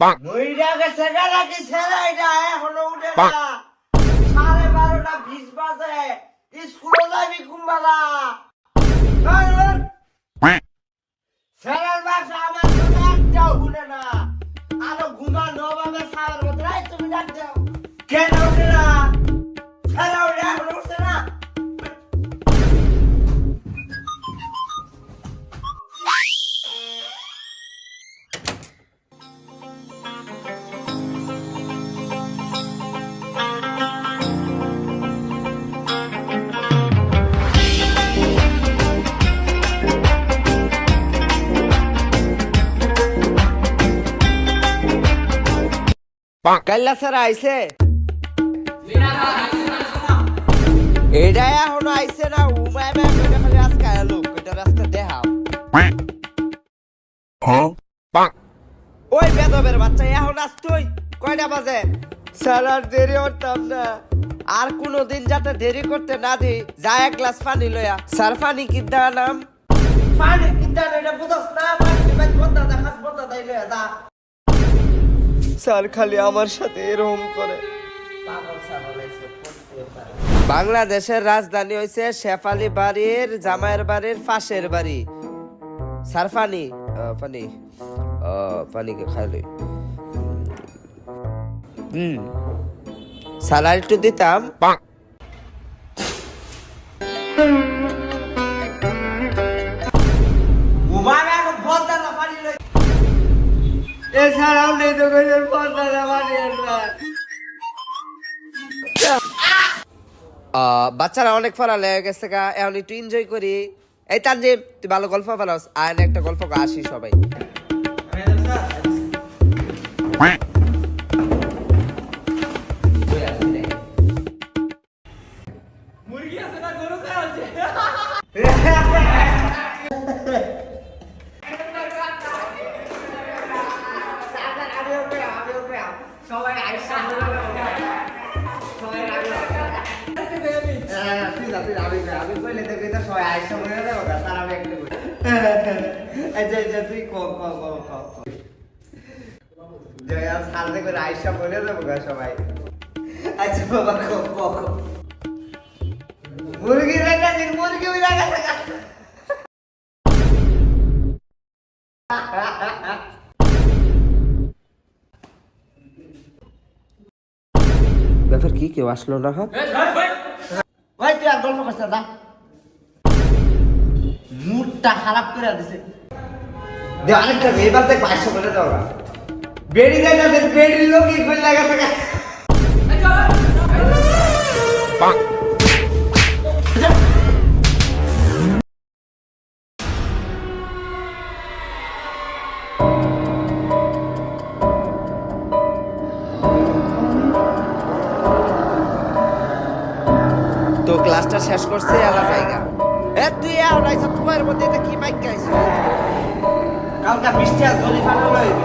মইরা গেছে গা নাকি ছেলে এটা এখনও উঠে না। সাড়ে বারোটা বিশ বাজে স্কুলে যাবি কুম্বালা ছেলের বাসা আমার কথা একটাও শুনে না। আরও ঘুমা নবাবে সারের মতো তুমি ডাক দাও। কেন উঠে না? কাল্লা স্যার আইছে? এটা এখনও আইছে না উমায় ম্যাম এটা খালি আজকে এলো এটা আজকে দেখাও ওই বেদবের বাচ্চা এখন আসতুই কয়টা বাজে? স্যার আর দেরি করতাম না। আর কোনোদিন যাতে দেরি করতে না দি যা এক গ্লাস পানি লয়া স্যার পানি কিদ্দা নাম? পানি কিদ্দা এটা না পানি বন্ধা দেখাস বন্ধা লয়া যা। স্যার খালি আমার সাথে এরকম করে। বাংলাদেশের রাজধানী হয়েছে শেফালি বাড়ির জামাইয়ের বাড়ির পাশের বাড়ি। পানি আহ, পানি খালি। হুম। স্যার একটু দিতাম। এছাড়াও পানি বাচ্চারা অনেক ফরা লেগে গেছে গা এখন একটু এনজয় করি। এই তার যে তুই ভালো গল্প ফেলাস আয় একটা গল্প আসি সবাই। আইসা বলে যাব সবাই। আচ্ছা বাবা ক ক ক। মুরগি রাখা মুরগি রাখা ব্যাপার কি কেউ আসলো না হ্যাঁ? না মুডটা খারাপ করে দিছে। দে আরেকটা এবার দেখ পাঁচশো করে দাও না। বেড়ি যাইতেছে বেড়ির লোক কি করে লাগাছে ক্লাসটা শেষ করছে আলা জায়গা। এ, তুই আওলাইছ তোমার মধ্যে এটা কি মাইক গাইছ কালকা বৃষ্টি আর জলি ফাটা লইবে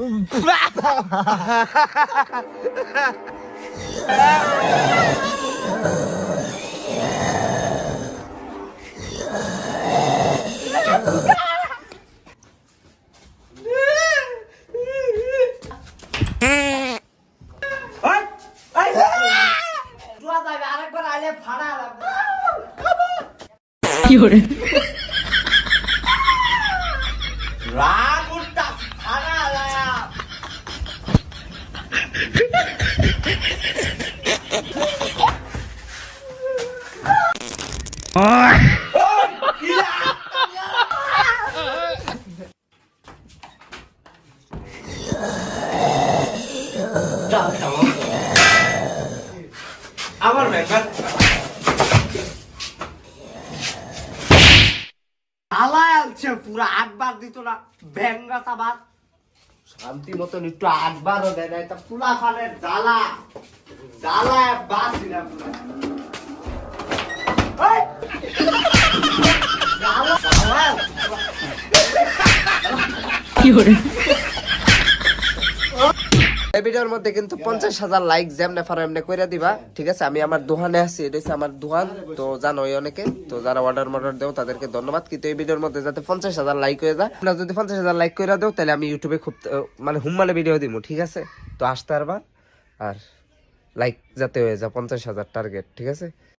রে ওই আমার ব্যাপার। আলায়ালছে পুরো দিত না ব্যাংরা শান্তি মতন একটু আটবারও দেয় না এটা পুরা ফানের জ্বালা। জ্বালা একবার দিলাম পঞ্চাশ হাজার লাইক তো অনেকে, তো যারা অর্ডার দেও, তাদেরকে ধন্যবাদ। কিন্তু এই ভিডিওর মধ্যে যাতে পঞ্চাশ হাজার লাইক হয়ে যায় যদি পঞ্চাশ হাজার লাইক তাহলে আমি ইউটিউবে খুব মানে হুম্মালে ভিডিও দিব ঠিক আছে? তো আসতে পারবা, আর লাইক যাতে হয়ে যায় পঞ্চাশ হাজার টার্গেট ঠিক আছে?